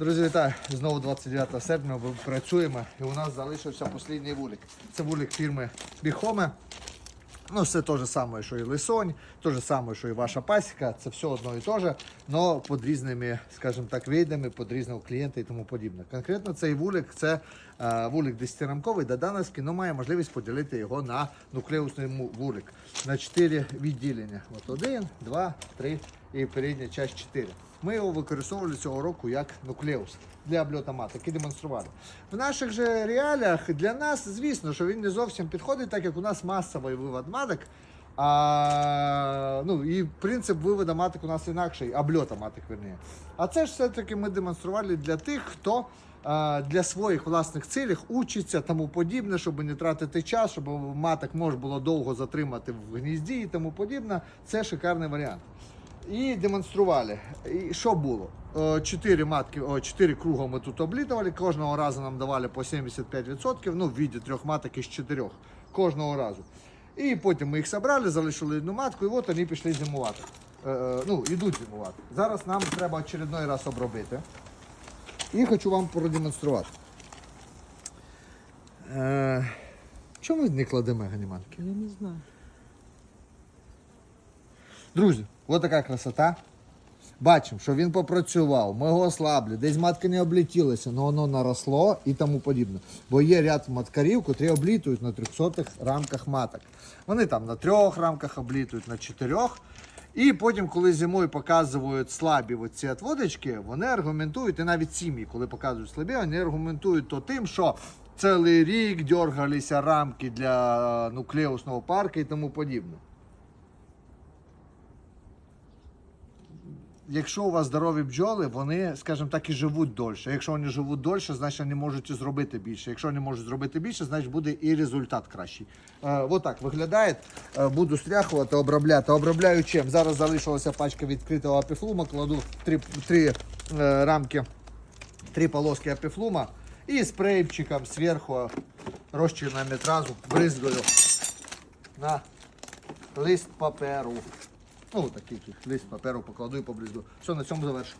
Друзі, вітаю! Знову 29 серпня ми працюємо і у нас залишився останній вулик. Це вулик фірми Біхоме. Ну, все те ж саме, що і Лисонь, те ж саме, що і ваша пасіка, це все одно і те але під різними, скажімо так, видами, під різного клієнта і тому подібне. Конкретно цей вулик це е, вулик 10-рамковий, Додановський, але має можливість поділити його на нуклеусний вулик на 4 відділення. От один, два, три і передня часть 4. Ми його використовували цього року як нуклеус для обльота маток і демонстрували. В наших же реаліях для нас, звісно, що він не зовсім підходить, так як у нас масовий вивод маток. А, ну, і принцип виводу маток у нас інакший, обльота маток, верніше. А це ж все-таки ми демонстрували для тих, хто а, для своїх власних цілей учиться тому подібне, щоб не тратити час, щоб маток можна було довго затримати в гнізді і тому подібне. Це шикарний варіант. І демонстрували. І що було? Е, Чотири матки, чотири круга ми тут облітували. Кожного разу нам давали по 75%, ну, в віді трьох маток із чотирьох. Кожного разу. І потім ми їх зібрали, залишили одну матку, і от вони пішли зимувати. Е, е, ну, йдуть зимувати. Зараз нам треба очередной раз обробити. І хочу вам продемонструвати. Чому ми не кладемо ганіманки? Я не знаю. Друзі, от така красота. Бачимо, що він попрацював, ми його ослабли, десь матки не облетілися, але воно наросло і тому подібне. Бо є ряд маткарів, котрі облітують на 300 рамках маток. Вони там на трьох рамках облітують, на чотирьох. І потім, коли зимою показують слабі ці отводочки, вони аргументують, і навіть сім'ї, коли показують слабі, вони аргументують то тим, що цілий рік дергалися рамки для нуклеусного парку і тому подібне. Якщо у вас здорові бджоли, вони, скажімо так, і живуть дольше. Якщо вони живуть дольше, значить вони можуть зробити більше. Якщо вони можуть зробити більше, значить буде і результат кращий. Е, от так виглядає. Е, буду стряхувати, обробляти. Обробляю чим? Зараз залишилася пачка відкритого апіфлума, кладу три, три е, рамки, три полоски апіфлума і спрейчиком зверху розчинна метразу бризгаю на лист паперу. Ну, такий тут лист паперу покладу і поблизу. Все, на цьому завершу.